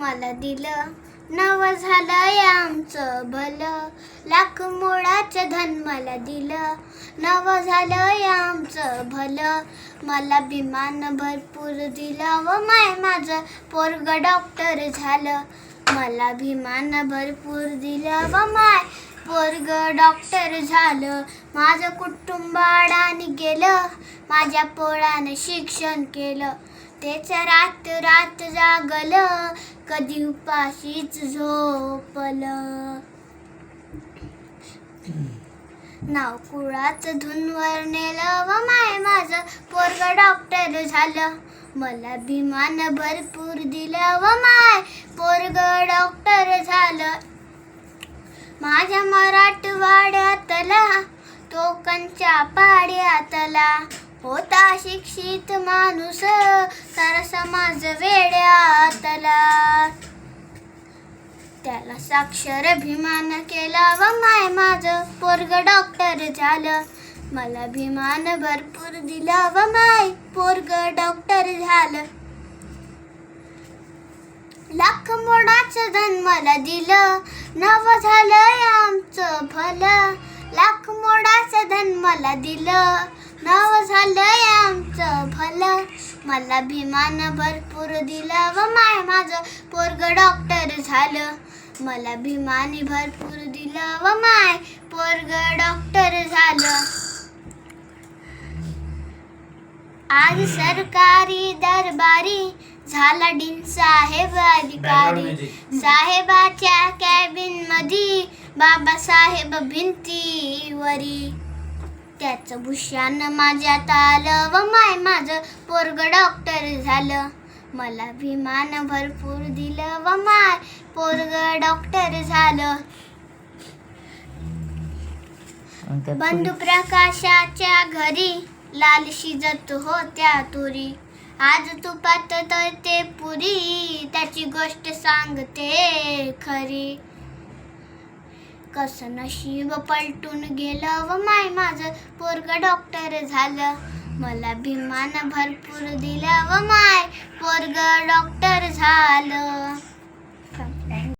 मला दिलं. नव झालं आमचं भलं लाख मोळाचं धन मला दिलं. नव झालं आमचं भलं. मला विमान भरपूर दिलं. व माय माझं पोरग डॉक्टर झालं. मला विमान भरपूर दिलं. व माय पोरग डॉक्टर झालं. माझं कुटुंब अडाणी गेलं. माझ्या पोरानं शिक्षण केलं. त्याच्या रात रात जागलं. कधी उपाशीच झोपलं. नाव कुळाचं धुनवर नेलं व माय माझं पोरग डॉक्टर झालं. मला विमान भरपूर दिलं व माय पोरग डॉक्टर झालं. माझ्या मराठवाड्यातला टोकनच्या पाड्यातला होता शिक्षित माणूस. त्याला साक्षर अभिमान केला व माय माझं पोरग डॉक्टर झालं. मला भिमान भरपूर दिला व माय पोरग डॉक्टर झालं. लाख मोडाचं धन मला दिलं नव झालं आमचं भलं लाख मोडाचं धन मला दिलं नव झालं आमचं भलं मला भिमान भरपूर दिलं व माय माझं पोरग डॉक्टर झालं. मला भिमानी भरपूर दिलं व माय पोरग डॉक्टर झालं. आज सरकारी दरबारी झाला डीन साहेब अधिकारी. साहेबाच्या कॅबिनमध्ये बाबासाहेब भिंतीवरी. त्याचं भूषण माझ्यात आलं व माय माझं पोरग डॉक्टर झालं. मला विमान भरपूर दिलं व माय पोरग डॉक्टर झालं. बंधू प्रकाशाच्या घरी लाल शिजत होत्या तुरी. आज तुपात तर ते पुरी. त्याची गोष्ट सांगते खरी. कसं नशीब पलटून गेलं व माय माझं. पोरग डॉक्टर झालं. मला भिमान भरपूर दिलं व माय. पोरग डॉक्टर झालं.